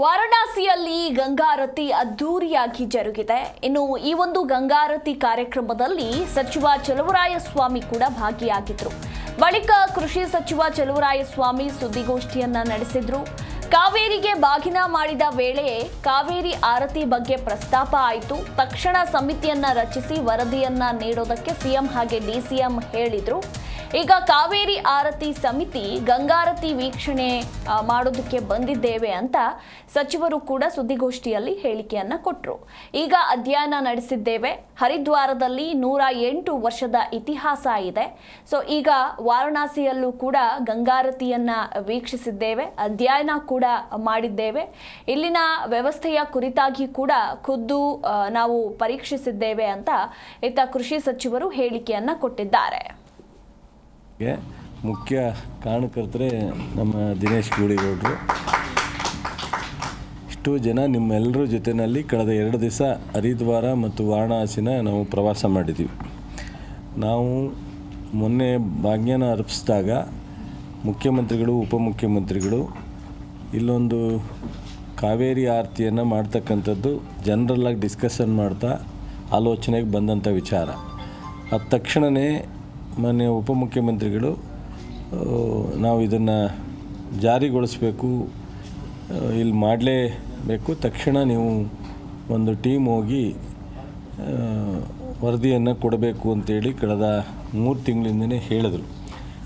ವಾರಣಾಸಿಯಲ್ಲಿ ಗಂಗಾರತಿ ಅದ್ದೂರಿಯಾಗಿ ಜರುಗಿದೆ. ಇನ್ನು ಈ ಒಂದು ಗಂಗಾರತಿ ಕಾರ್ಯಕ್ರಮದಲ್ಲಿ ಸಚಿವ ಚಲುವರಾಯಸ್ವಾಮಿ ಕೂಡ ಭಾಗಿಯಾಗಿದ್ರು. ಬಳಿಕ ಕೃಷಿ ಸಚಿವ ಚಲುವರಾಯಸ್ವಾಮಿ ಸುದ್ದಿಗೋಷ್ಠಿಯನ್ನ ನಡೆಸಿದ್ರು. ಕಾವೇರಿಗೆ ಬಾಗಿನ ಮಾಡಿದ ವೇಳೆ ಕಾವೇರಿ ಆರತಿ ಬಗ್ಗೆ ಪ್ರಸ್ತಾಪ ಆಯಿತು. ತಕ್ಷಣ ಸಮಿತಿಯನ್ನ ರಚಿಸಿ ವರದಿಯನ್ನ ನೀಡೋದಕ್ಕೆ ಸಿಎಂ ಹಾಗೆ ಡಿಸಿಎಂ ಹೇಳಿದ್ರು. ಈಗ ಕಾವೇರಿ ಆರತಿ ಸಮಿತಿ ಗಂಗಾರತಿ ವೀಕ್ಷಣೆ ಮಾಡೋದಕ್ಕೆ ಬಂದಿದ್ದೇವೆ ಅಂತ ಸಚಿವರು ಕೂಡ ಸುದ್ದಿಗೋಷ್ಠಿಯಲ್ಲಿ ಹೇಳಿಕೆಯನ್ನ ಕೊಟ್ಟರು ಈಗ ಅಧ್ಯಯನ ನಡೆಸಿದ್ದೇವೆ. ಹರಿದ್ವಾರದಲ್ಲಿ ನೂರ ಎಂಟು ವರ್ಷದ ಇತಿಹಾಸ ಇದೆ. ಸೊ ಈಗ ವಾರಣಾಸಿಯಲ್ಲೂ ಕೂಡ ಗಂಗಾರತಿಯನ್ನ ವೀಕ್ಷಿಸಿದ್ದೇವೆ. ಅಧ್ಯಯನ ಕೂಡ ಮಾಡಿದ್ದೇವೆ. ಇಲ್ಲಿನ ವ್ಯವಸ್ಥೆಯ ಕುರಿತಾಗಿ ಕೂಡ ಖುದ್ದು ನಾವು ಪರೀಕ್ಷಿಸಿದ್ದೇವೆ ಅಂತ ಇತ್ತ ಕೃಷಿ ಸಚಿವರು ಹೇಳಿಕೆಯನ್ನ ಕೊಟ್ಟಿದ್ದಾರೆ. ಮುಖ್ಯ ಕಾರಣಕರ್ತರೇ ನಮ್ಮ ದಿನೇಶ್ ಗೂಳಿಗೌಡರು. ಇಷ್ಟು ಜನ ನಿಮ್ಮೆಲ್ಲರ ಜೊತೆಯಲ್ಲಿ ಕಳೆದ ಎರಡು ದಿವಸ ಹರಿದ್ವಾರ ಮತ್ತು ವಾರಣಾಸಿನ ನಾವು ಪ್ರವಾಸ ಮಾಡಿದ್ದೀವಿ ನಾವು ಮೊನ್ನೆ ಭಾಗ್ಯನ ಅರ್ಪಿಸಿದಾಗ ಮುಖ್ಯಮಂತ್ರಿಗಳು, ಉಪಮುಖ್ಯಮಂತ್ರಿಗಳು ಇಲ್ಲೊಂದು ಕಾವೇರಿ ಆರತಿಯನ್ನು ಮಾಡ್ತಕ್ಕಂಥದ್ದು ಜನರಲ್ಲಾಗಿ ಡಿಸ್ಕಷನ್ ಮಾಡ್ತಾ ಆಲೋಚನೆಗೆ ಬಂದಂಥ ವಿಚಾರ. ಅದ ತಕ್ಷಣವೇ ಮಾನ್ಯ ಉಪಮುಖ್ಯಮಂತ್ರಿಗಳು ನಾವು ಇದನ್ನು ಜಾರಿಗೊಳಿಸಬೇಕು ಇಲ್ಲಿ ಮಾಡಲೇಬೇಕು. ತಕ್ಷಣ ನೀವು ಒಂದು ಟೀಮ್ ಹೋಗಿ ವರದಿಯನ್ನು ಕೊಡಬೇಕು ಅಂತೇಳಿ ಕಳೆದ ಮೂರು ತಿಂಗಳಿಂದನೇ ಹೇಳಿದರು.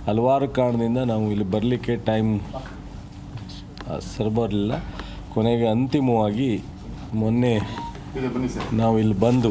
ಹಲವಾರು ಕಾರಣದಿಂದ ನಾವು ಇಲ್ಲಿ ಬರಲಿಕ್ಕೆ ಟೈಮ್ ಸರಬರಲಿಲ್ಲ. ಕೊನೆಗೆ ಅಂತಿಮವಾಗಿ ಮೊನ್ನೆ ನಾವು ಇಲ್ಲಿ ಬಂದು